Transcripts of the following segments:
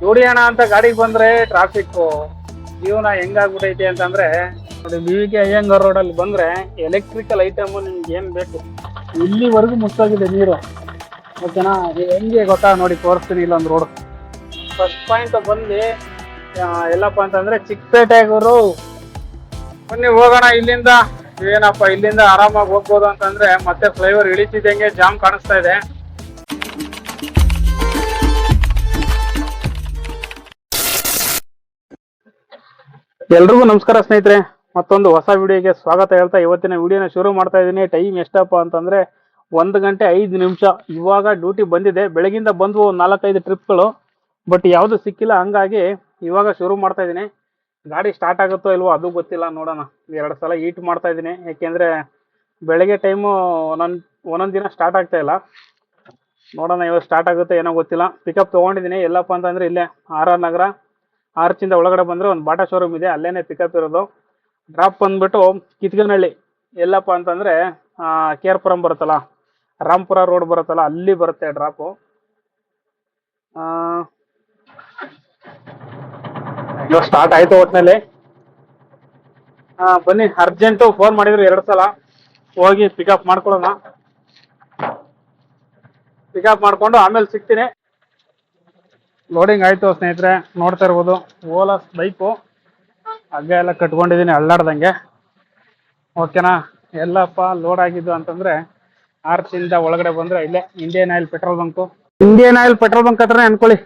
ದುಡಿಯೋಣ ಅಂತ ಗಾಡಿಗೆ ಬಂದ್ರೆ ಟ್ರಾಫಿಕ್ ಜೀವನ ಹೆಂಗಾಗ್ಬಿಟ್ಟೈತೆ ಅಂತಂದ್ರೆ, ನೋಡಿ ವಿ ಕೆ ಅಯ್ಯಂಗಾರ್ ರೋಡಲ್ಲಿ ಬಂದ್ರೆ ಎಲೆಕ್ಟ್ರಿಕಲ್ ಐಟಮ್ ನಿಮ್ಗೆ ಏನು ಬೇಕು? ಇಲ್ಲಿವರೆಗೂ ಮುಚ್ಚೋಗಿದೆ ನೀರು. ಓಕೆನಾ ಹೆಂಗೆ ಗೊತ್ತಾ? ನೋಡಿ ತೋರಿಸ್ತೀನಿ ಇಲ್ಲೊಂದು ರೋಡ್ ಫಸ್ಟ್ ಪಾಯಿಂಟ್ ಬಂದು ಎಲ್ಲಪ್ಪ ಅಂತಂದ್ರೆ ಚಿಕ್ಕಪೇಟೆಗೂರು. ಬನ್ನಿ ಹೋಗೋಣ ಇಲ್ಲಿಂದ. ಏನಪ್ಪ ಇಲ್ಲಿಂದ ಆರಾಮಾಗಿ ಹೋಗ್ಬೋದು ಅಂತಂದ್ರೆ ಮತ್ತೆ ಫ್ಲೈಓವರ್ ಇಳಿತಿದ್ದಂಗೆ ಜಾಮ್ ಕಾಣಿಸ್ತಾ ಇದೆ. ಎಲ್ರಿಗೂ ನಮಸ್ಕಾರ ಸ್ನೇಹಿತರೆ, ಮತ್ತೊಂದು ಹೊಸ ವಿಡಿಯೋಗೆ ಸ್ವಾಗತ ಹೇಳ್ತಾ ಇವತ್ತಿನ ವಿಡಿಯೋನ ಶುರು ಮಾಡ್ತಾ ಇದ್ದೀನಿ. ಟೈಮ್ ಎಷ್ಟಪ್ಪ ಅಂತಂದ್ರೆ ಒಂದು ಗಂಟೆ ಐದು ನಿಮಿಷ. ಇವಾಗ ಡ್ಯೂಟಿ ಬಂದಿದೆ. ಬೆಳಗಿಂದ ಬಂದವು ಒಂದು ನಾಲ್ಕೈದು ಟ್ರಿಪ್ಗಳು. ಬಟ್ ಯಾವುದು ಸಿಕ್ಕಿಲ್ಲ, ಹಂಗಾಗಿ ಇವಾಗ ಶುರು ಮಾಡ್ತಾ ಇದ್ದೀನಿ. ಗಾಡಿ ಸ್ಟಾರ್ಟ್ ಆಗುತ್ತೋ ಇಲ್ವೋ ಅದು ಗೊತ್ತಿಲ್ಲ, ನೋಡೋಣ. ಎರಡು ಸಲ ಈಟ್ ಮಾಡ್ತಾ ಇದ್ದೀನಿ. ಯಾಕೆಂದ್ರೆ ಬೆಳಗ್ಗೆ ಟೈಮು ಒಂದೊಂದು ಒಂದೊಂದು ದಿನ ಸ್ಟಾರ್ಟ್ ಆಗ್ತಾ ಇಲ್ಲ. ನೋಡೋಣ ಇವಾಗ ಸ್ಟಾರ್ಟ್ ಆಗುತ್ತೋ ಏನೋ ಗೊತ್ತಿಲ್ಲ. ಪಿಕಪ್ ತೊಗೊಂಡಿದ್ದೀನಿ. ಎಲ್ಲಪ್ಪ ಅಂತಂದ್ರೆ ಇಲ್ಲೇ, ಆರ್ ಆರ್ ನಗರ. ಆರ್ಚಿಂದ ಒಳಗಡೆ ಬಂದರೆ ಒಂದು ಬಾಟಾ ಶೋರೂಮ್ ಇದೆ ಅಲ್ಲೇನೆ ಪಿಕಪ್ ಇರೋದು. ಡ್ರಾಪ್ ಬಂದ್ಬಿಟ್ಟು ಕಿತ್ಗನಹಳ್ಳಿ ಎಲ್ಲಪ್ಪ ಅಂತಂದರೆ ಕೆ ಆರ್ ಪುರಂ ಬರುತ್ತಲ್ಲ ರಾಮ್ಪುರ ರೋಡ್ ಬರುತ್ತಲ್ಲ ಅಲ್ಲಿ ಬರುತ್ತೆ ಡ್ರಾಪು ಇವಾಗ ಸ್ಟಾರ್ಟ್ ಆಯ್ತು ಒಟ್ಟಿನಲ್ಲಿ ಬನ್ನಿ ಅರ್ಜೆಂಟು ಫೋನ್ ಮಾಡಿದ್ರು ಎರಡು ಸಲ ಹೋಗಿ ಪಿಕಪ್ ಮಾಡ್ಕೊಳ್ಳೋಣ. ಪಿಕಪ್ ಮಾಡಿಕೊಂಡು ಆಮೇಲೆ ಸಿಗ್ತೀನಿ. ಲೋಡಿಂಗ್ ಆಯ್ತು ಸ್ನೇಹಿತರೆ, ನೋಡ್ತಾ ಇರ್ಬೋದು. ಓಲಾ ಬೈಕು ಹಗ್ಗ ಎಲ್ಲ ಕಟ್ಕೊಂಡಿದ್ದೀನಿ ಅಳ್ಳಾಡ್ದಂಗೆ ಓಕೆನಾ ಎಲ್ಲಪ್ಪ ಲೋಡ್ ಆಗಿದ್ದು ಅಂತಂದ್ರೆ ಆರ್ಚಿಂದ ಒಳಗಡೆ ಬಂದ್ರೆ ಇಲ್ಲೇ Indian Oil petrol bunk Indian Oil petrol bunk ಹತ್ರನೇ ಅನ್ಕೊಳ್ಳಿ.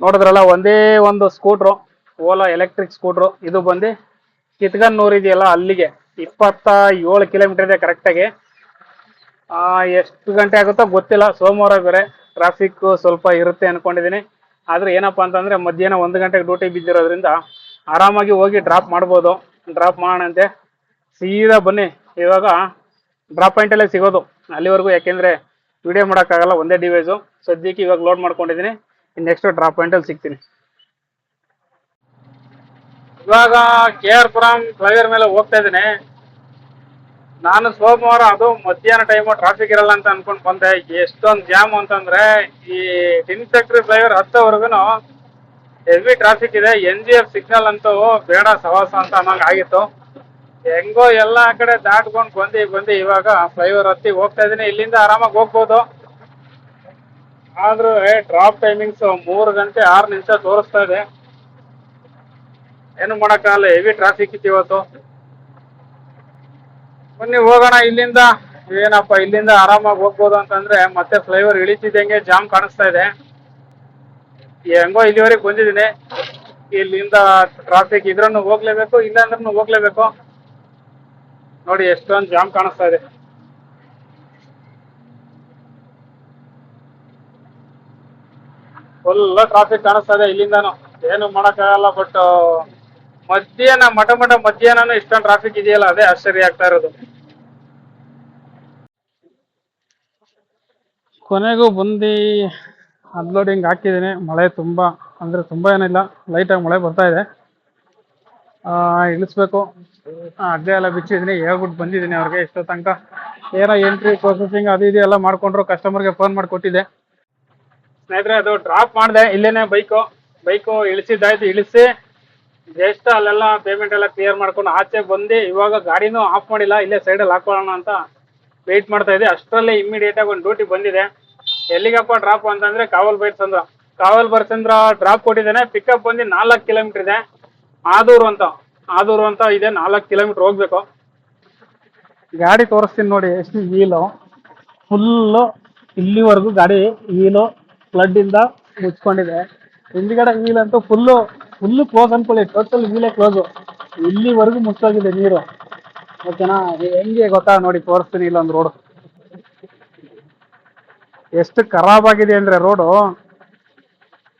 ನೋಡಿದ್ರಲ್ಲ, ಒಂದೇ ಒಂದು ಸ್ಕೂಟ್ರು ಓಲಾ ಎಲೆಕ್ಟ್ರಿಕ್ ಸ್ಕೂಟ್ರು ಇದು ಬಂದು ಕಿತ್ಗನ್ನೂರು ಇದೆಯಲ್ಲ ಅಲ್ಲಿಗೆ ಇಪ್ಪತ್ತ ಏಳು ಕಿಲೋಮೀಟರ್ ಇದೆ ಕರೆಕ್ಟಾಗಿ ಎಷ್ಟು ಗಂಟೆ ಆಗುತ್ತೋ ಗೊತ್ತಿಲ್ಲ. ಸೋಮವಾರ ಬೇರೆ. ಟ್ರಾಫಿಕ್ ಸ್ವಲ್ಪ ಇರುತ್ತೆ ಅನ್ಕೊಂಡಿದ್ದೀನಿ ಆದ್ರೆ ಏನಪ್ಪ ಅಂತಂದರೆ ಮಧ್ಯಾಹ್ನ ಒಂದು ಗಂಟೆಗೆ ಡ್ಯೂಟಿ ಬಿದ್ದಿರೋದ್ರಿಂದ ಆರಾಮಾಗಿ ಹೋಗಿ ಡ್ರಾಪ್ ಮಾಡ್ಬೋದು. ಡ್ರಾಪ್ ಮಾಡೋಣಂತೆ. ಸೀದಾ ಬನ್ನಿ. ಇವಾಗ ಡ್ರಾಪ್ ಪಾಯಿಂಟಲ್ಲೇ ಸಿಗೋದು. ಅಲ್ಲಿವರೆಗೂ ಯಾಕೆಂದ್ರೆ ವಿಡಿಯೋ ಮಾಡೋಕ್ಕಾಗಲ್ಲ, ಒಂದೇ ಡಿವೈಸು ಸದ್ಯಕ್ಕೆ ಇವಾಗ ಲೋಡ್ ಮಾಡ್ಕೊಂಡಿದ್ದೀನಿ ನೆಕ್ಸ್ಟ್ ಡ್ರಾಪ್ ಪಾಯಿಂಟಲ್ಲಿ ಸಿಗ್ತೀನಿ. ಇವಾಗ ಕೆ ಆರ್ ಪುರಂ ಫ್ಲೈವೇರ್ ಮೇಲೆ ಹೋಗ್ತಾ ಇದ್ದೀನಿ. ನಾನು ಸೋಮವಾರ ಅದು ಮಧ್ಯಾಹ್ನ ಟೈಮು ಟ್ರಾಫಿಕ್ ಇರಲ್ಲ ಅಂತ ಅನ್ಕೊಂಡ್ ಬಂದೆ. ಎಷ್ಟೊಂದು ಜಾಮ್ ಅಂತಂದ್ರೆ ಈ ಟಿನ್ ಫ್ಯಾಕ್ಟ್ರಿ ಫ್ಲೈವರ್ ಹತ್ತೋವರೆಗೂ ಹೆವಿ ಟ್ರಾಫಿಕ್ ಇದೆ. ಎನ್ ಜಿ ಎಫ್ ಸಿಗ್ನಲ್ ಅಂತೂ ಬೇಡ ಸವಾಸ ಅಂತ ಅನ್ನಂಗೆ ಆಗಿತ್ತು. ಹೆಂಗೋ ಎಲ್ಲ ಕಡೆ ದಾಟ್ಕೊಂಡು ಬಂದು ಬಂದು ಇವಾಗ ಫ್ಲೈವರ್ ಹತ್ತಿ ಹೋಗ್ತಾ ಇದ್ದೀನಿ ಇಲ್ಲಿಂದ ಆರಾಮಾಗಿ ಹೋಗ್ಬೋದು. ಆದ್ರೂ ಡ್ರಾಪ್ ಟೈಮಿಂಗ್ಸ್ ಮೂರು ಗಂಟೆ ಆರು ನಿಮಿಷ ತೋರಿಸ್ತಾ ಇದೆ. ಏನು ಮಾಡೋಕ್ಕಾಗಲ್ಲ ಹೆವಿ ಟ್ರಾಫಿಕ್ ಇತ್ತು ಇವತ್ತು. ಬನ್ನಿ, ಹೋಗೋಣ. ಇಲ್ಲಿಂದ ಏನಪ್ಪ, ಇಲ್ಲಿಂದ ಆರಾಮಾಗಿ ಹೋಗ್ಬೋದು ಅಂತಂದ್ರೆ ಮತ್ತೆ ಫ್ಲೈಓವರ್ ಇಳಿತಿದ್ದಂಗೆ ಜಾಮ್ ಕಾಣಿಸ್ತಾ ಇದೆ. ಹೆಂಗೋ ಇಲ್ಲಿವರೆಗೆ ಬಂದಿದ್ದೀನಿ. ಇಲ್ಲಿಂದ ಟ್ರಾಫಿಕ್ ಇದ್ರೂ ಹೋಗ್ಲೇಬೇಕು ಇಲ್ಲ ಅಂದ್ರೂ ಹೋಗ್ಲೇಬೇಕು. ನೋಡಿ, ಎಷ್ಟೊಂದು ಜಾಮ್ ಕಾಣಿಸ್ತಾ ಇದೆ. ಫುಲ್ ಟ್ರಾಫಿಕ್ ಕಾಣಿಸ್ತಾ ಇದೆ ಇಲ್ಲಿಂದಾನು. ಏನು ಮಾಡೋಕ್ಕಾಗಲ್ಲ ಬಟ್ ಮಧ್ಯಾಹ್ನ, ಮಠ ಮಠ ಮಧ್ಯಾಹ್ನ ಇಷ್ಟೊಂದು ಟ್ರಾಫಿಕ್ ಇದೆಯಲ್ಲ, ಅದೇ ಆಶ್ಚರ್ಯ ಆಗ್ತಾ ಇರೋದು. ಕೊನೆಗೂ ಬಂದು ಅನ್ಲೋಡಿಂಗ್ ಹಾಕಿದ್ದೀನಿ. ಮಳೆ ತುಂಬ, ಅಂದರೆ ತುಂಬ ಏನಿಲ್ಲ. ಲೈಟಾಗಿ ಮಳೆ ಬರ್ತಾ ಇದೆ. ಇಳಿಸ್ಬೇಕು. ಅಡ್ಡೆ ಎಲ್ಲ ಬಿಚ್ಚಿದ್ದೀನಿ. ಹೇಳ್ಬಿಟ್ಟು ಬಂದಿದ್ದೀನಿ ಅವ್ರಿಗೆ ಇಷ್ಟೋ ತನಕ. ಏನೋ ಎಂಟ್ರಿ ಪ್ರೊಸೆಸಿಂಗ್ ಅದು ಇದು ಎಲ್ಲ ಮಾಡಿಕೊಂಡ್ರು ಕಸ್ಟಮರ್ಗೆ ಫೋನ್ ಮಾಡಿ ಕೊಟ್ಟಿದ್ದೆ. ಸ್ನೇಹಿತರೆ, ಅದು ಡ್ರಾಪ್ ಮಾಡಿದೆ. ಇಲ್ಲೇನೆ ಬೈಕು ಬೈಕು ಇಳಿಸಿದ್ದಾಯ್ತು. ಇಳಿಸಿ ಜಸ್ಟ್ ಅಲ್ಲೆಲ್ಲ ಪೇಮೆಂಟ್ ಎಲ್ಲ ಕ್ಲಿಯರ್ ಮಾಡ್ಕೊಂಡು ಆಚೆ ಬಂದು ಇವಾಗ ಗಾಡಿನೂ ಆಫ್ ಮಾಡಿಲ್ಲ, ಇಲ್ಲೇ ಸೈಡಲ್ಲಿ ಹಾಕೊಳ್ಳೋಣ ಅಂತ ವೆಯ್ಟ್ ಮಾಡ್ತಾ ಇದ್ದೆ. ಅಷ್ಟರಲ್ಲೇ ಇಮ್ಮಿಡಿಯೇಟ್ ಆಗಿ ಒಂದು ಡ್ಯೂಟಿ ಬಂದಿದೆ. ಎಲ್ಲಿಗಪ್ಪ ಡ್ರಾಪ್ ಅಂತಂದ್ರೆ ಕಾವಲ್ ಬೈಟ್ಸಂದ್ರ ಕಾವಲ್ ಬರ್ಸಂದ್ರ ಡ್ರಾಪ್ ಕೊಟ್ಟಿದ್ದೇನೆ. ಪಿಕಪ್ ಬಂದು ನಾಲ್ಕು ಕಿಲೋಮೀಟರ್ ಇದೆ. ಆದೂರು ಅಂತ ಆದೂರು ಅಂತ ಇದೆ. ನಾಲ್ಕು ಕಿಲೋಮೀಟರ್ ಹೋಗ್ಬೇಕು. ಗಾಡಿ ತೋರಿಸ್ತೀನಿ ನೋಡಿ, ಎಷ್ಟು ವೀಲು ಫುಲ್ಲು ಇಲ್ಲಿವರೆಗೂ ಗಾಡಿ ವೀಲು ಫ್ಲಡ್ಡಿಂದ ಮುಚ್ಕೊಂಡಿದೆ. ಹಿಂದ್ಗಡೆ ವೀಲ್ ಅಂತೂ ಫುಲ್ಲು ಫುಲ್ಲು ಕ್ಲೋಸ್ ಅನ್ಕೊಳ್ಳಿ ಟೋಟಲ್ ವೀಲೇ ಕ್ಲೋಸು ಇಲ್ಲಿವರೆಗೂ ಮುಚ್ಚೋಗಿದೆ ನೀರು. ಓಕೆನಾ ಹೆಂಗೆ ಗೊತ್ತಾ ನೋಡಿ, ತೋರಿಸ್ತೀನಿ ಇಲ್ಲೊಂದು ರೋಡು ಎಷ್ಟು ಖರಾಬ್ ಆಗಿದೆ ಅಂದರೆ ರೋಡು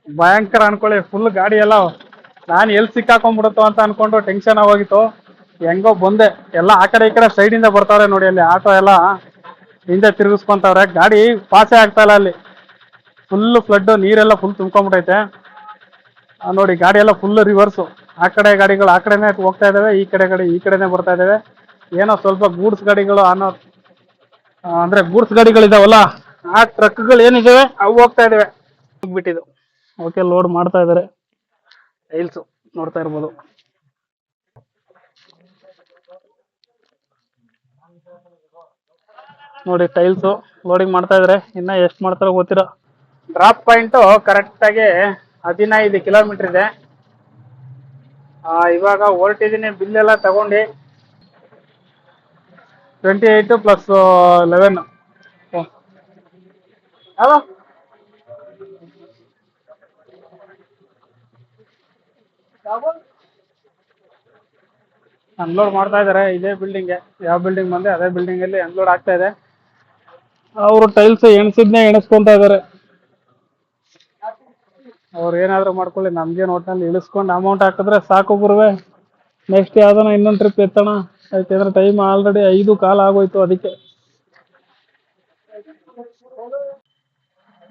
ಭಯಂಕರ ಅನ್ಕೊಳ್ಳಿ ಫುಲ್ ಗಾಡಿ ಎಲ್ಲ. ನಾನು ಎಲ್ಲಿ ಸಿಕ್ಕಾಕೊಂಡ್ಬಿಡುತ್ತೋ ಅಂತ ಅನ್ಕೊಂಡು ಟೆನ್ಷನ್ ಆಗೋಗಿತ್ತು. ಹೆಂಗೋ ಬಂದೆ. ಎಲ್ಲ ಆ ಕಡೆ ಈ ಕಡೆ ಸೈಡಿಂದ ಬರ್ತಾವ್ರೆ ನೋಡಿ ಅಲ್ಲಿ, ಆಟೋ ಎಲ್ಲ. ಹಿಂದೆ ತಿರುಗಿಸ್ಕೊಂತವ್ರೆ. ಗಾಡಿ ಪಾಸೇ ಆಗ್ತಾ ಇಲ್ಲ ಅಲ್ಲಿ. ಫುಲ್ ಫ್ಲಡ್ ನೀರೆಲ್ಲ ಫುಲ್ ತುಂಬ್ಕೊಂಡ್ಬಿಟ್ಟೈತೆ ಆ ನೋಡಿ ಗಾಡಿ ಎಲ್ಲ ಫುಲ್ ರಿವರ್ಸು ಆ ಕಡೆ ಗಾಡಿಗಳು ಆ ಕಡೆನೇ ಹೋಗ್ತಾ ಇದ್ದಾವೆ ಈ ಕಡೆ ಗಾಡಿ ಈ ಕಡೆನೇ ಬರ್ತಾ ಇದ್ದಾವೆ ಏನೋ ಸ್ವಲ್ಪ ಗೂಡ್ಸ್ ಗಾಡಿಗಳು ಅನ್ನೋ ಅಂದ್ರೆ ಗೂಡ್ಸ್ ಗಾಡಿಗಳಿದಾವಲ್ಲ, ಆ ಟ್ರಕ್ಗಳು ಏನಿದಾವೆ, ಅವು ಹೋಗ್ತಾ ಇದಾವೆ. ಹೋಗ್ಬಿಟ್ಟಿದ್ದು. ಓಕೆ ಲೋಡ್ ಮಾಡ್ತಾ ಇದ್ದಾರೆ ಟೈಲ್ಸು ನೋಡ್ತಾ ಇರ್ಬೋದು. ನೋಡಿ ಟೈಲ್ಸು ಲೋಡಿಂಗ್ ಮಾಡ್ತಾ ಇದಾರೆ. ಇನ್ನ ಎಷ್ಟು ಮಾಡ್ತಾರೋ ಗೊತ್ತಿರೋ ಡ್ರಾಪ್ ಪಾಯಿಂಟು ಕರೆಕ್ಟಾಗಿ ಹದಿನೈದು ಕಿಲೋಮೀಟರ್ ಇದೆ. ಇವಾಗ ಹೊರಟಿದ್ದೀನಿ ಬಿಲ್ ಎಲ್ಲ ತಗೊಂಡು ಟ್ವೆಂಟಿ ಏಯ್ಟು ಪ್ಲಸ್ ಲೆವೆನ್ ಯಾವ ಅನ್ಲೋಡ್ ಮಾಡ್ತಾ ಇದ್ದಾರೆ ಇದೇ ಬಿಲ್ಡಿಂಗ್ಗೆ ಯಾವ ಬಿಲ್ಡಿಂಗ್ ಬಂದೆ, ಅದೇ ಬಿಲ್ಡಿಂಗ್ ಅಲ್ಲಿ ಅನ್ಲೋಡ್ ಆಗ್ತಾ ಇದೆ. ಅವರು ಟೈಲ್ಸ್ ಎಣಿಸಿದ್ನೇ ಎಣಿಸ್ಕೊಂತ ಇದ್ದಾರೆ ಅವ್ರು ಏನಾದ್ರು ಮಾಡ್ಕೊಳ್ಳಿ, ನಮ್ಗೇನು ಒಟ್ನಲ್ಲಿ ಇಳಿಸ್ಕೊಂಡು ಅಮೌಂಟ್ ಹಾಕಿದ್ರೆ ಸಾಕು ಗುರುವೆ. ನೆಕ್ಸ್ಟ್ ಯಾವ್ದಾನ ಇನ್ನೊಂದು ಟ್ರಿಪ್ ಎತ್ತಣ? ಯಾಕೆಂದ್ರೆ ಟೈಮ್ ಆಲ್ರೆಡಿ ಐದು ಕಾಲ ಆಗೋಯ್ತು ಅದಕ್ಕೆ.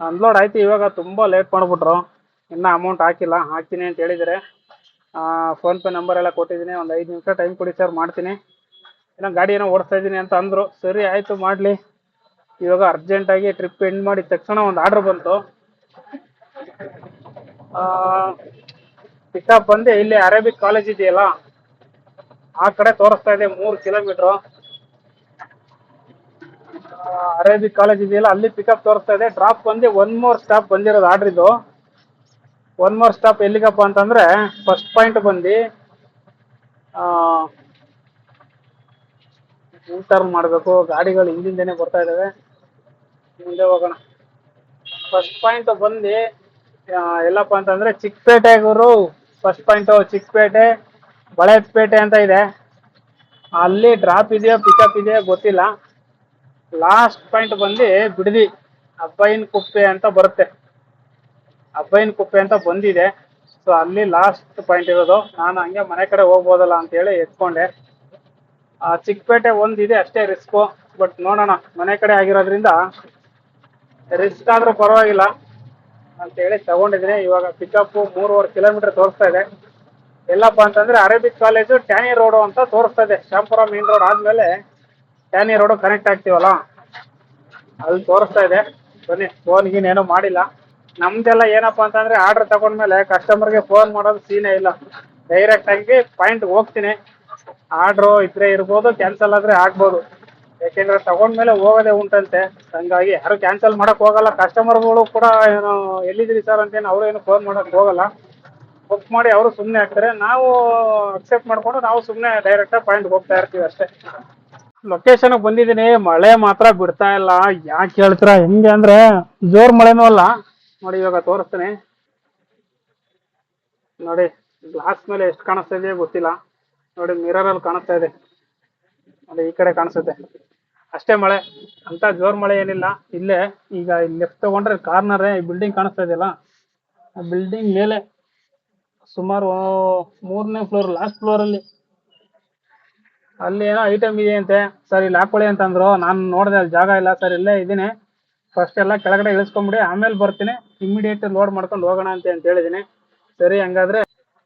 ಅನ್ಲೋಡ್ ಆಯ್ತು, ಇವಾಗ ತುಂಬಾ ಲೇಟ್ ಮಾಡ್ಬಿಟ್ರು. ಇನ್ನ ಅಮೌಂಟ್ ಹಾಕಿಲ್ಲ, ಹಾಕ್ತೀನಿ ಅಂತ ಹೇಳಿದ್ರೆ. ಫೋನ್ ಪೇ ನಂಬರ್ ಎಲ್ಲ ಕೊಟ್ಟಿದ್ದೀನಿ, ಒಂದು ಐದು ನಿಮಿಷ ಟೈಮ್ ಕೊಡಿ ಸರ್ ಮಾಡ್ತೀನಿ. ಏನೋ ಗಾಡಿ ಏನೋ ಓಡಿಸ್ತಾ ಇದ್ದೀನಿ ಅಂತ ಅಂದ್ರು. ಸರಿ, ಆಯ್ತು, ಮಾಡ್ಲಿ. ಇವಾಗ ಅರ್ಜೆಂಟಾಗಿ ಟ್ರಿಪ್ ಎಂಡ್ ಮಾಡಿದ ತಕ್ಷಣ ಒಂದು ಆರ್ಡರ್ ಬಂತು. ಪಿಕಪ್ ಬಂದು ಇಲ್ಲಿ ಅರೇಬಿಕ್ ಕಾಲೇಜ್ ಇದೆಯಲ್ಲ, ಆ ಕಡೆ ತೋರಿಸ್ತಾ ಇದೆ ಮೂರು ಕಿಲೋಮೀಟ್ರು ಅರೇಬಿಕ್ ಕಾಲೇಜ್ ಇದೆಯಲ್ಲ, ಅಲ್ಲಿ ಪಿಕಪ್ ತೋರಿಸ್ತಾ ಇದೆ. ಡ್ರಾಪ್ ಬಂದು ಒನ್ ಮೋರ್ ಸ್ಟಾಪ್ ಬಂದಿರೋದು ಆರ್ಡ್ರ್ ಇದು. ಒನ್ ಮೋರ್ ಸ್ಟಾಪ್ ಎಲ್ಲಿಗಪ್ಪ ಅಂತಂದ್ರೆ ಫಸ್ಟ್ ಪಾಯಿಂಟ್ ಬಂದು ಟರ್ನ್ ಮಾಡಬೇಕು. ಗಾಡಿಗಳು ಹಿಂದಿಂದೇನೆ ಬರ್ತಾ ಇದ್ದಾವೆ ಮುಂದೆ ಹೋಗೋಣ. ಫಸ್ಟ್ ಪಾಯಿಂಟ್ ಬಂದು ಎಲ್ಲಪ್ಪ ಅಂತಂದ್ರೆ ಚಿಕ್ಕಪೇಟೆ ಗುರು ಫಸ್ಟ್ ಪಾಯಿಂಟು ಚಿಕ್ಕಪೇಟೆ ಬಳೆಪೇಟೆ ಅಂತ ಇದೆ. ಅಲ್ಲಿ ಡ್ರಾಪ್ ಇದೆಯೋ ಪಿಕಪ್ ಇದೆಯೋ ಗೊತ್ತಿಲ್ಲ. ಲಾಸ್ಟ್ ಪಾಯಿಂಟ್ ಬಂದು ಬಿಡದಿ ಅಬ್ಬೈನ್ ಕುಪ್ಪೆ ಅಂತ ಬರುತ್ತೆ. ಅಬ್ಬೈನ್ ಕುಪ್ಪೆ ಅಂತ ಬಂದಿದೆ. ಸೊ ಅಲ್ಲಿ ಲಾಸ್ಟ್ ಪಾಯಿಂಟ್ ಇರೋದು. ನಾನು ಹಂಗೆ ಮನೆ ಕಡೆ ಹೋಗ್ಬೋದಲ್ಲ ಅಂತೇಳಿ ಎತ್ಕೊಂಡೆ. ಆ, ಚಿಕ್ಕಪೇಟೆ ಒಂದಿದೆ ಅಷ್ಟೇ ರಿಸ್ಕು ಬಟ್ ನೋಡೋಣ. ಮನೆ ಕಡೆ ಆಗಿರೋದ್ರಿಂದ ರಿಸ್ಕ್ ಆದ್ರೂ ಪರವಾಗಿಲ್ಲ. ಅಂತೇಳಿ ತಗೊಂಡಿದ್ದೀನಿ. ಇವಾಗ ಪಿಕಪ್ ಮೂರುವರೆ ಕಿಲೋಮೀಟರ್ ತೋರಿಸ್ತಾ ಇದೆ. ಎಲ್ಲಪ್ಪ ಅಂತಂದ್ರೆ ಅರೇಬಿಕ್ ಕಾಲೇಜು ಟ್ಯಾನಿ ರೋಡು ಅಂತ ತೋರಿಸ್ತಾ ಇದೆ. ಶಾಂಪುರ ಮೇನ್ ರೋಡ್ ಆದ್ಮೇಲೆ ಟ್ಯಾನಿ ರೋಡು ಕನೆಕ್ಟ್ ಆಗ್ತೀವಲ್ಲ? ಅಲ್ಲಿ ತೋರಿಸ್ತಾ ಇದೆ. ಬನ್ನಿ ಫೋನ್ ಗೀನ್ ಏನೂ ಮಾಡಿಲ್ಲ. ನಮ್ದೆಲ್ಲ ಏನಪ್ಪ ಅಂತಂದ್ರೆ ಆರ್ಡರ್ ತಗೊಂಡ್ಮೇಲೆ ಕಸ್ಟಮರ್ಗೆ ಫೋನ್ ಮಾಡೋದು ಸೀನೇ ಇಲ್ಲ. ಡೈರೆಕ್ಟ್ ಆಗಿ ಪಾಯಿಂಟ್ ಹೋಗ್ತೀನಿ. ಆರ್ಡ್ರು ಇದ್ರೆ ಇರ್ಬೋದು ಕ್ಯಾನ್ಸಲ್ ಆದ್ರೆ ಆಗ್ಬೋದು. ಯಾಕೆಂದ್ರೆ ತಗೊಂಡ್ಮೇಲೆ ಹೋಗೋದೇ ಉಂಟಂತೆ. ಹಂಗಾಗಿ ಯಾರು ಕ್ಯಾನ್ಸಲ್ ಮಾಡಕ್ ಹೋಗಲ್ಲ. ಕಸ್ಟಮರ್ಗಳು ಕೂಡ ಏನು ಎಲ್ಲಿದ್ರಿ ಸರ್ ಅಂತೇನು ಅವರು ಏನು ಫೋನ್ ಮಾಡಕ್ ಹೋಗಲ್ಲ. ಬುಕ್ ಮಾಡಿ ಅವರು ಸುಮ್ಮನೆ ಹಾಕ್ತಾರೆ. ನಾವು ಅಕ್ಸೆಪ್ಟ್ ಮಾಡ್ಕೊಂಡು ನಾವು ಸುಮ್ಮನೆ ಡೈರೆಕ್ಟಾಗಿ ಪಾಯಿಂಟ್ಗೆ ಹೋಗ್ತಾ ಇರ್ತೀವಿ ಅಷ್ಟೇ. ಲೊಕೇಶನ್ ಬಂದಿದ್ದೀನಿ. ಮಳೆ ಮಾತ್ರ ಬಿಡ್ತಾ ಇಲ್ಲ. ಯಾಕೆ ಹೇಳ್ತೀರಾ? ಹೆಂಗೆ ಅಂದ್ರೆ ಜೋರ್ ಮಳೆನೂ ಅಲ್ಲ. ನೋಡಿ ಇವಾಗ ತೋರಿಸ್ತೀನಿ. ನೋಡಿ ಗ್ಲಾಸ್ ಮೇಲೆ ಎಷ್ಟು ಕಾಣಿಸ್ತಾ ಇದೆಯೋ ಗೊತ್ತಿಲ್ಲ. ನೋಡಿ ಮಿರರ್ ಅಲ್ಲಿ ಕಾಣಿಸ್ತಾ ಇದೆ. ನೋಡಿ ಈ ಕಡೆ ಕಾಣಿಸುತ್ತೆ. ಅಷ್ಟೇ ಮಳೆ, ಅಂತ ಜೋರ್ ಮಳೆ ಏನಿಲ್ಲ. ಇಲ್ಲೇ ಈಗ ಲೆಫ್ಟ್ ತಗೊಂಡ್ರೆ ಕಾರ್ನರ್ ಈ ಬಿಲ್ಡಿಂಗ್ ಕಾಣಿಸ್ತಾ ಇದೆಯಲ್ಲ, ಆ ಬಿಲ್ಡಿಂಗ್ ಮೇಲೆ ಸುಮಾರು ಮೂರನೇ ಫ್ಲೋರ್ ಲಾಸ್ಟ್ ಫ್ಲೋರ್ ಅಲ್ಲಿ. ಅಲ್ಲಿ ಏನೋ ಐಟಮ್ ಇದೆ ಅಂತೆ ಸರ್, ಇಲ್ಲಿ ಹಾಕೊಳ್ಳಿ ಅಂತ ಅಂದ್ರು. ನಾನು ನೋಡಿದೆ, ಅಲ್ಲಿ ಜಾಗ ಇಲ್ಲ. ಸರ್, ಇಲ್ಲೇ ಇದ್ದೀನಿ. ಫಸ್ಟ್ ಎಲ್ಲ ಕೆಳಗಡೆ ಇಳಿಸ್ಕೊಂಬಿಡಿ. ಆಮೇಲೆ ಬರ್ತೀನಿ. ಇಮಿಡಿಯೇಟ್ ಲೋಡ್ ಮಾಡ್ಕೊಂಡು ಹೋಗೋಣ ಅಂತ ಅಂತ ಹೇಳಿದೀನಿ ಸರಿ, ಹಂಗಾದ್ರೆ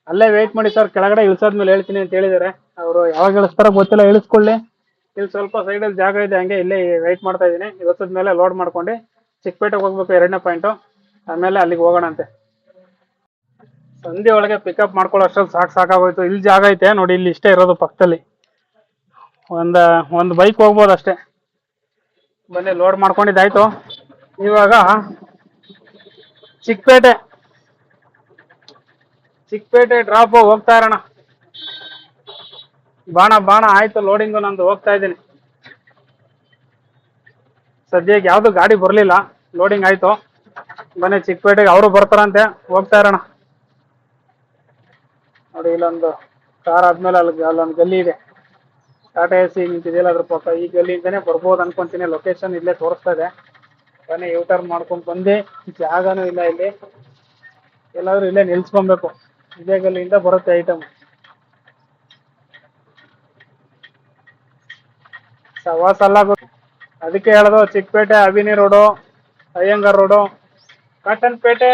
ಅಲ್ಲೇ ವೆಯ್ಟ್ ಮಾಡಿ ಸರ್. ಕೆಳಗಡೆ ಇಳಿಸೋದ್ಮೇಲೆ ಹೇಳ್ತೀನಿ ಅಂತ ಹೇಳಿದಾರೆ ಅವರು ಯಾವಾಗ ಇಳಿಸ್ತಾರೋ ಗೊತ್ತಿಲ್ಲ. ಇಳಿಸ್ಕೊಳ್ಳಿ. ಇಲ್ಲಿ ಸ್ವಲ್ಪ ಸೈಡಲ್ಲಿ ಜಾಗ ಇದೆ, ಹಂಗೆ ಇಲ್ಲೇ ವೆಯ್ಟ್ ಮಾಡ್ತಾ ಇದ್ದೀನಿ. ಇವತ್ತದ ಮೇಲೆ ಲೋಡ್ ಮಾಡ್ಕೊಂಡು ಚಿಕ್ಕಪೇಟೆಗೆ ಹೋಗ್ಬೇಕು, ಎರಡನೇ ಪಾಯಿಂಟು ಆಮೇಲೆ ಅಲ್ಲಿಗೆ ಹೋಗೋಣ ಅಂತೆ. ಸಂಧಿ ಒಳಗೆ ಪಿಕಪ್ ಮಾಡ್ಕೊಳ್ಳೋ ಅಷ್ಟೊಂದು ಸಾಕು ಸಾಕಾಗೋಯ್ತು. ಇಲ್ಲಿ ಜಾಗ ಐತೆ, ನೋಡಿ, ಇಲ್ಲಿ ಇಷ್ಟೇ ಇರೋದು ಪಕ್ಕದಲ್ಲಿ. ಒಂದ, ಒಂದು ಬೈಕ್ ಹೋಗ್ಬೋದು ಅಷ್ಟೇ. ಬನ್ನಿ ಲೋಡ್ ಮಾಡ್ಕೊಂಡಿದ್ದಾಯ್ತು. ಇವಾಗ ಚಿಕ್ಕಪೇಟೆ. ಚಿಕ್ಕಪೇಟೆ ಡ್ರಾಪ್ ಹೋಗ್ತಾ ಇರೋಣ. ಬಾಣ ಬಾಣ, ಆಯ್ತು ಲೋಡಿಂಗ್ ನಂದು ಹೋಗ್ತಾ ಇದ್ದೀನಿ. ಸದ್ಯಕ್ಕೆ ಯಾವುದು ಗಾಡಿ ಬರಲಿಲ್ಲ. ಲೋಡಿಂಗ್ ಆಯ್ತು. ಬನ್ನಿ ಚಿಕ್ಕಪೇಟೆಗೆ ಅವರು ಬರ್ತಾರಂತೆ. ಹೋಗ್ತಾ ಇರೋಣ. ನೋಡಿ, ಇಲ್ಲೊಂದು ಕಾರ್ ಆದ್ಮೇಲೆ ಅಲ್ಲಿ ಅಲ್ಲೊಂದು ಗಲ್ಲಿ ಇದೆ. ಟಾಟಾ ಎ ಸಿ ನಿಂತಿದೆಯಲ್ಲ ಅದ್ರ ಪಕ್ಕ. ಈ ಗಲ್ಲಿಂದನೇ ಬರ್ಬೋದು ಅನ್ಕೊಂತೀನಿ. ಲೊಕೇಶನ್ ಇಲ್ಲೇ ತೋರಿಸ್ತಾ ಇದೆ. ಬನ್ನಿ ಯೂ ಟರ್ನ್ ಮಾಡ್ಕೊಂಡು ಬಂದೆ, ಜಾಗನೂ ಇಲ್ಲ ಇಲ್ಲಿ. ಎಲ್ಲಾದ್ರೂ ಇಲ್ಲೇ ನಿಲ್ಸ್ಕೊಬೇಕು. ಇದೇ ಗಲ್ಲಿಯಿಂದ ಬರುತ್ತೆ ಐಟಮ್ ಸವಾಸ ಅಲ್ಲ ಅದಕ್ಕೆ ಹೇಳೋದು Chickpet ಅಭಿನಿ road, Iyengar road. Cotton ಪೇಟೆ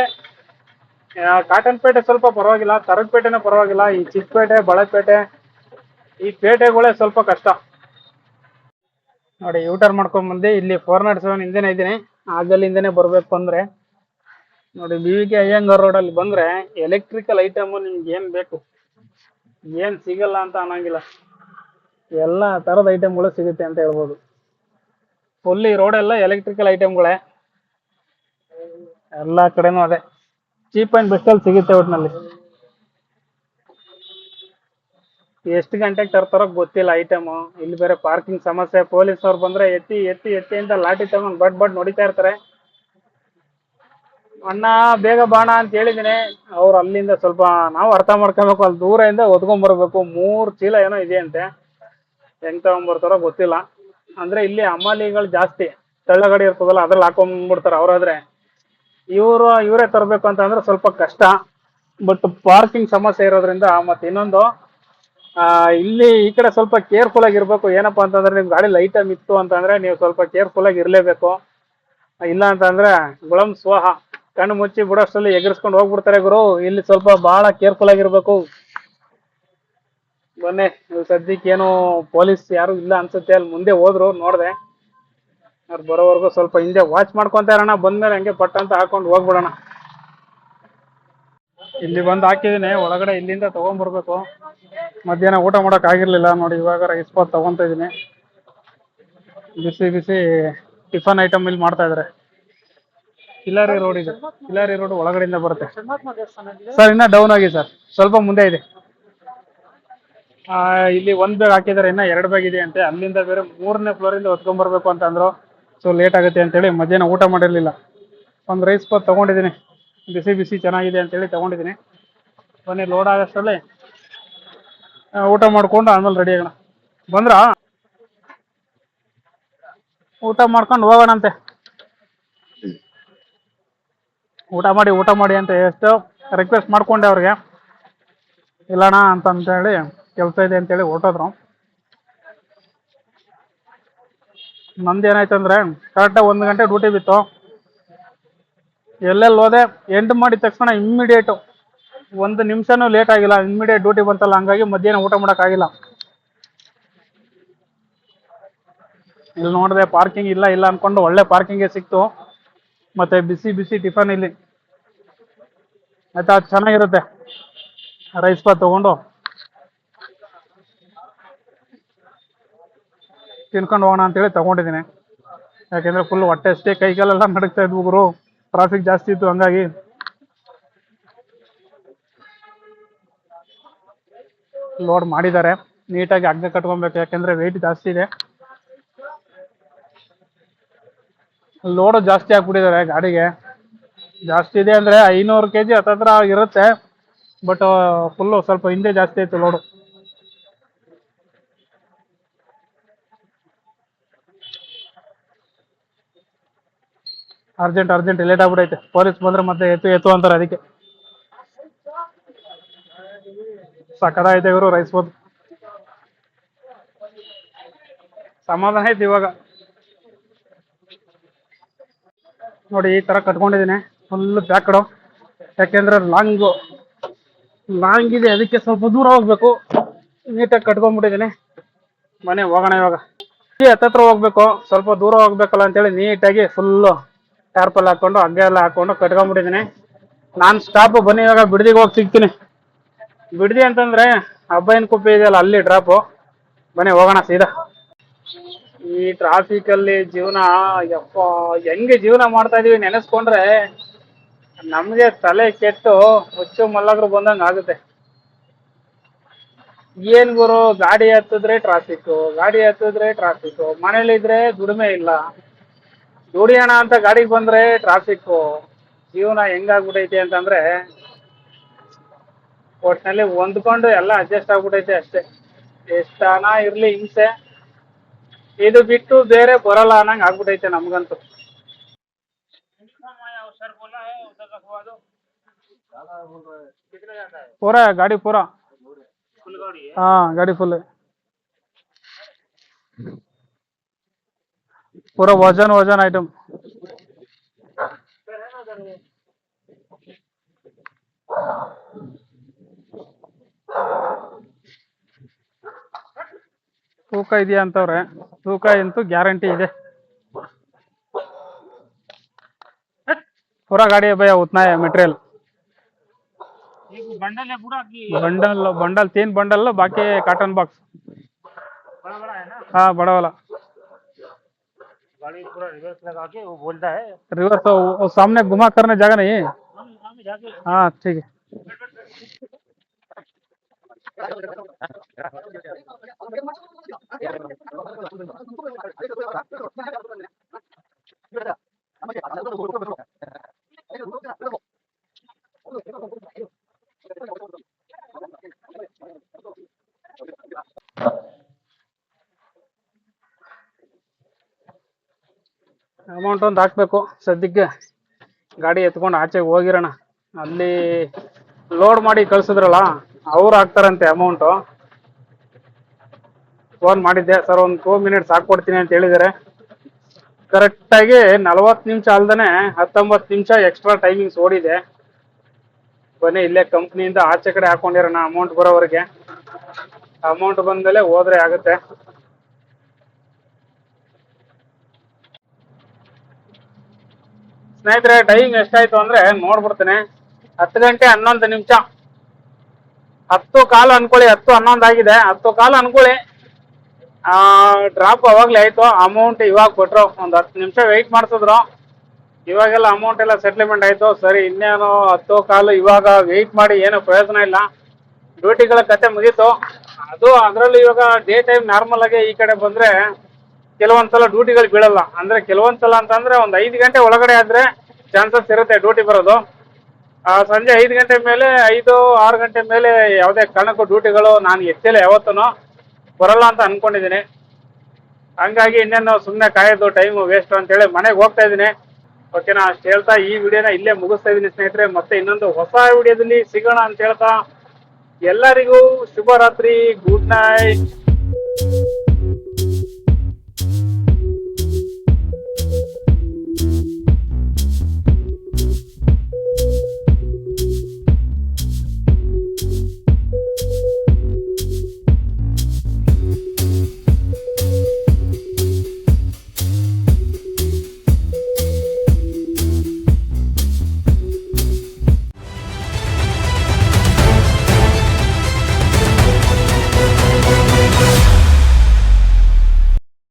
ಕಾಟನ್ ಪೇಟೆ ಸ್ವಲ್ಪ ಪರವಾಗಿಲ್ಲ, ತರಗಪೇಟೆನೂ ಪರವಾಗಿಲ್ಲ, ಈ ಚಿಕ್ಕಪೇಟೆ ಬಳೆಪೇಟೆ ಈ ಪೇಟೆಗಳೇ ಸ್ವಲ್ಪ ಕಷ್ಟ. ನೋಡಿ ಯೂಟರ್ ಮಾಡ್ಕೊಂಡ್ ಬಂದು. ಇಲ್ಲಿ ಫೋರ್ ನಾಟ್ ಸೆವೆನ್ ಹಿಂದೆನೇ ಇದ್ದೀನಿ. ಆಗಲ್ಲಿಂದನೇ ಬರಬೇಕು ಅಂದ್ರೆ. ನೋಡಿ ಬಿ ವಿ ಕೆ ಅಯ್ಯಂಗಾರ್ ರೋಡಲ್ಲಿ ಬಂದ್ರೆ ಎಲೆಕ್ಟ್ರಿಕಲ್ ಐಟಮ್ ನಿಮ್ಗೆ ಏನ್ ಬೇಕು? ಏನ್ ಸಿಗಲ್ಲ ಅಂತ ಅನ್ನಂಗಿಲ್ಲ. ಎಲ್ಲ ತರದ ಐಟಮ್ಗಳು ಸಿಗುತ್ತೆ ಅಂತ ಹೇಳ್ಬೋದು. ಫುಲ್ಲಿ ಈ ರೋಡ್ ಎಲ್ಲ ಎಲೆಕ್ಟ್ರಿಕಲ್ ಐಟಮ್ಗಳೇ ಎಲ್ಲ ಕಡೆನೂ ಅದೇ. ಚೀಪ್ ಬೆಸ್ಟ್ ಅಲ್ಲಿ ಸಿಗುತ್ತೆ ಒಟ್ನಲ್ಲಿ. ಎಷ್ಟು ಗಂಟೆಗೆ ತರ್ತಾರೋ ಗೊತ್ತಿಲ್ಲ ಐಟಮ್ ಇಲ್ಲಿ ಬೇರೆ ಪಾರ್ಕಿಂಗ್ ಸಮಸ್ಯೆ. ಪೊಲೀಸ್ ಅವ್ರು ಬಂದ್ರೆ ಎತ್ತಿ ಎತ್ತಿ ಎತ್ತಿ ಅಂತ ಲಾಠಿ ತಗೊಂಡ್ ಬಡ್ ಬಡ್ ನೋಡಿತಾ ಇರ್ತಾರೆ. ಅಣ್ಣ, ಬೇಗ ಬಾಣ ಅಂತ ಹೇಳಿದೀನಿ ಅವ್ರು ಅಲ್ಲಿಂದ ಸ್ವಲ್ಪ ನಾವು ಅರ್ಥ ಮಾಡ್ಕೊಬೇಕು. ಅಲ್ಲಿ ದೂರದಿಂದ ಒದ್ಕೊಂಡ್ ಬರ್ಬೇಕು. ಮೂರು ಚೀಲ ಏನೋ ಇದೆ ಇದೆಯಂತೆ. ಹೆಂಗ್ ತಗೊಂಡ್ಬರ್ತಾರೋ ಗೊತ್ತಿಲ್ಲ. ಅಂದ್ರೆ ಇಲ್ಲಿ ಅಮಾಲಿಗಳು ಜಾಸ್ತಿ. ತಳ್ಳಗಡೆ ಇರ್ತದಲ್ಲ, ಅದ್ರಲ್ಲಿ ಹಾಕೊಂಡ್ಬಿಡ್ತಾರೆ ಅವ್ರಾದ್ರೆ. ಇವರು, ಇವರೇ ತರಬೇಕು ಅಂತ ಅಂದ್ರೆ ಸ್ವಲ್ಪ ಕಷ್ಟ. ಬಟ್ ಪಾರ್ಕಿಂಗ್ ಸಮಸ್ಯೆ ಇರೋದ್ರಿಂದ ಮತ್ತೆ ಇನ್ನೊಂದು ಇಲ್ಲಿ ಈ ಕಡೆ ಸ್ವಲ್ಪ ಕೇರ್ಫುಲ್ ಆಗಿರ್ಬೇಕು ಏನಪ್ಪಾ ಅಂತಂದ್ರೆ ನಿಮ್ ಗಾಡಿ ಲೈಟ್ ಇತ್ತು ಅಂತಂದ್ರೆ ನೀವು ಸ್ವಲ್ಪ ಕೇರ್ಫುಲ್ ಆಗಿ ಇರ್ಲೇಬೇಕು. ಇಲ್ಲ ಅಂತಂದ್ರೆ ಗುಳಂ ಸ್ವಾಹ. ಕಣ್ಣು ಮುಚ್ಚಿ ಬಿಡೋಷ್ಟರಲ್ಲಿ ಎಗರಿಸ್ಕೊಂಡು ಹೋಗ್ಬಿಡ್ತಾರೆ ಗುರು. ಇಲ್ಲಿ ಸ್ವಲ್ಪ ಬಹಳ ಕೇರ್ಫುಲ್ ಆಗಿರ್ಬೇಕು ಬನ್ನಿ ಇವ್ ಸದ್ಯಕ್ಕೆ ಏನು ಪೊಲೀಸ್ ಯಾರು ಇಲ್ಲ ಅನ್ಸುತ್ತೆ. ಅಲ್ಲಿ ಮುಂದೆ ಹೋದ್ರು, ನೋಡ್ದೆ. ಅವ್ರು ಬರೋವರೆಗೂ ಸ್ವಲ್ಪ ಹಿಂದೆ ವಾಚ್ ಮಾಡ್ಕೊಂತ ಇರೋಣ, ಬಂದ್ಮೇಲೆ ಹಂಗೆ ಪಟ್ ಅಂತ ಹಾಕೊಂಡು ಹೋಗ್ಬಿಡೋಣ. ಇಲ್ಲಿ ಬಂದು ಹಾಕಿದೀನಿ ಒಳಗಡೆ ಇಲ್ಲಿಂದ ತಗೊಂಡ್ಬರ್ಬೇಕು. ಮಧ್ಯಾಹ್ನ ಊಟ ಮಾಡಕ್ ಆಗಿರ್ಲಿಲ್ಲ ನೋಡಿ, ಇವಾಗ ರೈಸ್ ಪಾತ್ ತಗೊಂತ ಇದೀನಿ ಬಿಸಿ ಬಿಸಿ ಟಿಫನ್ ಐಟಮ್ ಇಲ್ಲಿ ಮಾಡ್ತಾ ಇದಾರೆ ಕಿಲಾರಿ ರೋಡ್ ಇದೆ. ಕಿಲಾರಿ ರೋಡ್ ಒಳಗಡೆಯಿಂದ ಬರುತ್ತೆ. ಸರ್, ಇನ್ನ ಡೌನ್ ಆಗಿ ಸರ್. ಸ್ವಲ್ಪ ಮುಂದೆ ಇದೆ. ಇಲ್ಲಿ ಒಂದ್ ಬ್ಯಾಗ್ ಹಾಕಿದಾರೆ, ಇನ್ನ ಎರಡು ಬ್ಯಾಗ್ ಇದೆ ಅಂತೆ. ಅಲ್ಲಿಂದ ಬೇರೆ ಮೂರನೇ ಫ್ಲೋರ್ ಇಂದ ಹೊತ್ಕೊಂಡ್ ಬರ್ಬೇಕು ಅಂತ ಅಂದ್ರು. ಸೊ ಲೇಟ್ ಆಗುತ್ತೆ ಅಂತೇಳಿ ಮಧ್ಯಾಹ್ನ ಊಟ ಮಾಡಿರ್ಲಿಲ್ಲ. ಒಂದ್ ರೈಸ್ ಬಾತ್ ತಗೊಂಡಿದ್ದೀನಿ. ಬಿಸಿ ಬಿಸಿ ಚೆನ್ನಾಗಿದೆ ಅಂತೇಳಿ ತಗೊಂಡಿದ್ದೀನಿ. ಬನ್ನಿ ಲೋಡ್ ಆಗೋಷ್ಟರಲ್ಲಿ ಊಟ ಮಾಡ್ಕೊಂಡು ಆಮೇಲೆ ರೆಡಿ ಆಗೋಣ. ಬಂದ್ರಾ? ಊಟ ಮಾಡ್ಕೊಂಡು ಹೋಗೋಣಂತೆ ಊಟ ಮಾಡಿ ಊಟ ಮಾಡಿ ಅಂತ ಎಷ್ಟು ರಿಕ್ವೆಸ್ಟ್ ಮಾಡ್ಕೊಂಡೆ ಅವ್ರಿಗೆ. ಇಲ್ಲಣ್ಣ ಅಂತ ಅಂತೇಳಿ ಕೆಲಸ ಇದೆ ಅಂತೇಳಿ ಹೊರಟೋದ್ರು. ನಮ್ದು ಏನಾಯ್ತು ಅಂದ್ರೆ ಕರೆಕ್ಟಾಗಿ ಒಂದು ಗಂಟೆ ಡ್ಯೂಟಿ ಬಿತ್ತು. ಎಲ್ಲೆಲ್ಲಿ ಹೋದೆ? ಎಂಟು ಮಾಡಿದ ತಕ್ಷಣ ಇಮ್ಮಿಡಿಯೇಟು ಒಂದು ನಿಮಿಷನೂ ಲೇಟ್ ಆಗಿಲ್ಲ. ಇಮ್ಮಿಡಿಯೇಟ್ ಡ್ಯೂಟಿ ಬಂತಲ್ಲ, ಹಂಗಾಗಿ ಮಧ್ಯಾಹ್ನ ಊಟ ಮಾಡೋಕ್ಕಾಗಿಲ್ಲ ಇಲ್ಲಿ ನೋಡಿದೆ ಪಾರ್ಕಿಂಗ್ ಇಲ್ಲ ಇಲ್ಲ ಅಂದ್ಕೊಂಡು ಒಳ್ಳೆ ಪಾರ್ಕಿಂಗೇ ಸಿಕ್ತು. ಮತ್ತೆ ಬಿಸಿ ಬಿಸಿ ಟಿಫನ್ ಇಲ್ಲಿ. ಆಯ್ತಾ ಚೆನ್ನಾಗಿರುತ್ತೆ. ರೈಸ್ ಬಾತ್ ತಗೊಂಡು. ತಿನ್ಕೊಂಡು ಹೋಗೋಣ ಅಂತೇಳಿ ತಗೊಂಡಿದ್ದೀನಿ. ಯಾಕೆಂದ್ರೆ ಫುಲ್ ಹೊಟ್ಟೆ ಅಷ್ಟೇ ಕೈ ಕಾಲೆಲ್ಲ ನಡುಗ್ತಾ ಇದ್ವು ಗುರು. ಟ್ರಾಫಿಕ್ ಜಾಸ್ತಿ ಇತ್ತು, ಹಂಗಾಗಿ. ಲೋಡ್ ಮಾಡಿದ್ದಾರೆ. ನೀಟಾಗಿ ಅಗ್ಗ ಕಟ್ಕೊಬೇಕು, ಯಾಕೆಂದ್ರೆ ವೆಯ್ಟ್ ಜಾಸ್ತಿ ಇದೆ. ಲೋಡು ಜಾಸ್ತಿ ಹಾಕ್ಬಿಟ್ಟಿದ್ದಾರೆ ಗಾಡಿಗೆ. ಜಾಸ್ತಿ ಇದೆ ಅಂದ್ರೆ ಐನೂರು ಕೆ ಜಿ ಹತ್ತತ್ರ ಇರುತ್ತೆ. ಬಟ್ ಫುಲ್ಲು ಸ್ವಲ್ಪ ಹಿಂದೆ ಜಾಸ್ತಿ ಆಯ್ತು ಲೋಡು ಅರ್ಜೆಂಟ್ ಅರ್ಜೆಂಟ್, ಲೇಟ್ ಆಗ್ಬಿಟ್ಟೈತೆ ಪೊಲೀಸ್ ಬಂದ್ರೆ ಮತ್ತೆ ಎತ್ತು ಎತ್ತು ಅಂತಾರೆ ಅದಕ್ಕೆ. ಸಕ್ಕದಾಯ್ತು ಇವರು, ರೈಸ್ ಬೋದು ಸಮಾಧಾನ ಐತೆ ಇವಾಗ. ನೋಡಿ, ಈ ತರ ಕಟ್ಕೊಂಡಿದ್ದೀನಿ. ಫುಲ್ ಪ್ಯಾಕ್ಡು ಯಾಕೆಂದ್ರೆ ಲಾಂಗ್ ಲಾಂಗ್ ಇದೆ. ಅದಕ್ಕೆ ಸ್ವಲ್ಪ ದೂರ ಹೋಗ್ಬೇಕು. ನೀಟಾಗಿ ಕಟ್ಕೊಂಡ್ಬಿಟ್ಟಿದ್ದೀನಿ. ಮನೆ ಹೋಗೋಣ ಇವಾಗ. ಹತ್ತತ್ರ ಹೋಗ್ಬೇಕು. ಸ್ವಲ್ಪ ದೂರ ಹೋಗ್ಬೇಕಲ್ಲ ಅಂತೇಳಿ ನೀಟಾಗಿ ಫುಲ್ಲು ಟಾರ್ಪಲ್ ಹಾಕೊಂಡು ಹಗ್ಗ ಎಲ್ಲ ಹಾಕೊಂಡು ಕಟ್ಕೊಂಡ್ಬಿಟ್ಟಿದ್ದೀನಿ. ನಾನು ಸ್ಟಾಪ್ ಬನ್ನಿ, ಇವಾಗ ಬಿಡದಿಗೆ ಹೋಗಿ ಸಿಗ್ತೀನಿ. ಬಿಡದಿ ಅಂತಂದ್ರೆ ಅಬ್ಬಾಯಿನ ಕುಪ್ಪೆ ಇದೆಯಲ್ಲ, ಅಲ್ಲಿ ಡ್ರಾಪು ಬನ್ನಿ, ಹೋಗೋಣ ಸೀದಾ. ಈ ಟ್ರಾಫಿಕ್ ಅಲ್ಲಿ ಜೀವನ, ಯಪ್ಪ, ಹೆಂಗೆ ಜೀವನ ಮಾಡ್ತಾ ಇದೀವಿ ನೆನೆಸ್ಕೊಂಡ್ರೆ ನಮ್ಗೆ ತಲೆ ಕೆಟ್ಟು ಹುಚ್ಚು ಮಲ್ಲಗ್ರು ಬಂದಂಗ ಆಗುತ್ತೆ. ಏನ್ ಗುರು, ಗಾಡಿ ಹತ್ತಿದ್ರೆ ಟ್ರಾಫಿಕ್ ಗಾಡಿ ಹತ್ತಿದ್ರೆ ಟ್ರಾಫಿಕ್ ಮನೇಲಿದ್ರೆ ದುಡಿಮೆ ಇಲ್ಲ. ದುಡಿಯೋಣ ಅಂತ ಗಾಡಿಗೆ ಬಂದ್ರೆ ಟ್ರಾಫಿಕ್ ಜೀವನ ಹೆಂಗಾಗ್ಬಿಟೈತೆ ಅಂತಂದ್ರೆ ಒಟ್ಟಿನಲ್ಲಿ ಹೊಂದ್ಕೊಂಡು ಎಲ್ಲ ಅಡ್ಜಸ್ಟ್ ಆಗ್ಬಿಟ್ಟೈತೆ ಅಷ್ಟೇ. ಎಷ್ಟಾನ ಇರಲಿ ಇರ್ಲಿ ಹಿಂಸೆ ಇದು ಬಿಟ್ಟು ಬೇರೆ ಬರಲ್ಲ ಅನ್ನಂಗ್ ಆಗ್ಬಿಟೈತೆ ನಮ್ಗಂತೂ. ಪೂರ ಗಾಡಿ ಪೂರ? ಹಾ ಗಾಡಿ ಫುಲ್ पूरा वजन वजन आइटम ತೂಕ ಇದೆಯಾ ಅಂತವ್ರೆ ತೂಕ ಅಂತೂ ಗ್ಯಾರಂಟಿ ಇದೆ पूरा गाड़ी है भैया उतना है मटेरियल एक बंडल है पूरा की बंडल बंडल तीन बंडल बाकी कार्टन बॉक्स बड़ा बड़ा है ना हाँ बड़ा वाला गाड़ी पूरा रिवर्स लगा के वो बोलता है रिवर्स तो वो सामने घुमा करने जगह नहीं है हाँ ठीक है बैठ बैठ ಒಂದು ಹಾಕ್ಬೇಕು. ಸದ್ಯಕ್ಕೆ ಗಾಡಿ ಎತ್ಕೊಂಡು ಆಚೆಗೆ ಹೋಗಿರೋಣ. ಅಲ್ಲಿ ಲೋಡ್ ಮಾಡಿ ಕಳ್ಸಿದ್ರಲ್ಲ, ಅವ್ರು ಹಾಕ್ತಾರಂತೆ ಅಮೌಂಟು ಫೋನ್ ಮಾಡಿದ್ದೆ, ಸರ್, ಒಂದು ಟೂ ಮಿನಿಟ್ಸ್ ಹಾಕ್ಕೊಡ್ತೀನಿ ಅಂತ ಹೇಳಿದ್ದಾರೆ ಕರೆಕ್ಟಾಗಿ ನಲವತ್ತು ನಿಮಿಷ ಅಲ್ದೇ ಹತ್ತೊಂಬತ್ತು ನಿಮಿಷ ಎಕ್ಸ್ಟ್ರಾ ಟೈಮಿಂಗ್ಸ್ ಓಡಿದೆ. ಬನ್ನಿ, ಇಲ್ಲೇ ಕಂಪ್ನಿಯಿಂದ ಆಚೆ ಕಡೆ ಹಾಕೊಂಡಿರೋಣ ಅಮೌಂಟ್ ಬರೋವರೆಗೆ. ಅಮೌಂಟ್ ಬಂದಮೇಲೆ ಹೋದ್ರೆ ಆಗುತ್ತೆ. ಸ್ನೇಹಿತರೆ ಟೈಮ್ ಎಷ್ಟಾಯ್ತು ಅಂದ್ರೆ ನೋಡ್ಬಿಡ್ತೇನೆ. ಹತ್ತು ಗಂಟೆ ಹನ್ನೊಂದು ನಿಮಿಷ. ಹತ್ತು ಕಾಲು ಅನ್ಕೊಳ್ಳಿ, ಹತ್ತು ಹನ್ನೊಂದು ಆಗಿದೆ. ಹತ್ತು ಕಾಲು ಅನ್ಕೊಳ್ಳಿ. ಡ್ರಾಪ್ ಅವಾಗಲೇ ಆಯ್ತು. ಅಮೌಂಟ್ ಇವಾಗ ಕೊಟ್ರು. ಒಂದು ಹತ್ತು ನಿಮಿಷ ವೆಯ್ಟ್ ಮಾಡ್ತಿದ್ರು ಇವಾಗೆಲ್ಲ ಅಮೌಂಟ್ ಎಲ್ಲ ಸೆಟ್ಲ್ಮೆಂಟ್ ಆಯ್ತು. ಸರಿ, ಇನ್ನೇನು ಹತ್ತು ಕಾಲು ಇವಾಗ ವೆಯ್ಟ್ ಮಾಡಿ, ಏನು ಪ್ರಯೋಜನ ಇಲ್ಲ. ಡ್ಯೂಟಿಗಳ ಕತೆ ಮುಗೀತು. ಅದು ಅದರಲ್ಲೂ ಇವಾಗ ಡೇ ಟೈಮ್ ನಾರ್ಮಲ್ ಆಗಿ ಈ ಕಡೆ ಬಂದ್ರೆ ಕೆಲವೊಂದ್ ಸಲ ಡ್ಯೂಟಿಗಳು ಬೀಳಲ್ಲ. ಅಂದ್ರೆ ಕೆಲವೊಂದ್ಸಲ ಅಂತಂದ್ರೆ ಒಂದು ಐದು ಗಂಟೆ ಒಳಗಡೆ ಆದ್ರೆ ಚಾನ್ಸಸ್ ಇರುತ್ತೆ ಡ್ಯೂಟಿ ಬರೋದು. ಆ, ಸಂಜೆ ಐದು ಗಂಟೆ ಮೇಲೆ ಐದು ಆರು ಗಂಟೆ ಮೇಲೆ ಯಾವುದೇ ಕಾರಣಕ್ಕೂ ಡ್ಯೂಟಿಗಳು ನಾನು ಎತ್ತಿಲ್ಲ ಯಾವತ್ತೂ ಬರಲ್ಲ ಅಂತ ಅನ್ಕೊಂಡಿದ್ದೀನಿ. ಹಂಗಾಗಿ ಇನ್ನೇನು ಸುಮ್ಮನೆ ಕಾಯೋದು ಟೈಮು ವೇಸ್ಟ್ ಅಂತೇಳಿ ಮನೆಗೆ ಹೋಗ್ತಾ ಇದ್ದೀನಿ. ಓಕೆನಾ ಅಷ್ಟು ಹೇಳ್ತಾ ಈ ವಿಡಿಯೋನ ಇಲ್ಲೇ ಮುಗಿಸ್ತಾ ಇದ್ದೀನಿ ಸ್ನೇಹಿತರೆ. ಮತ್ತೆ ಇನ್ನೊಂದು ಹೊಸ ವಿಡಿಯೋದಲ್ಲಿ ಸಿಗೋಣ ಅಂತ ಹೇಳ್ತಾ ಎಲ್ಲರಿಗೂ ಶುಭರಾತ್ರಿ. Good night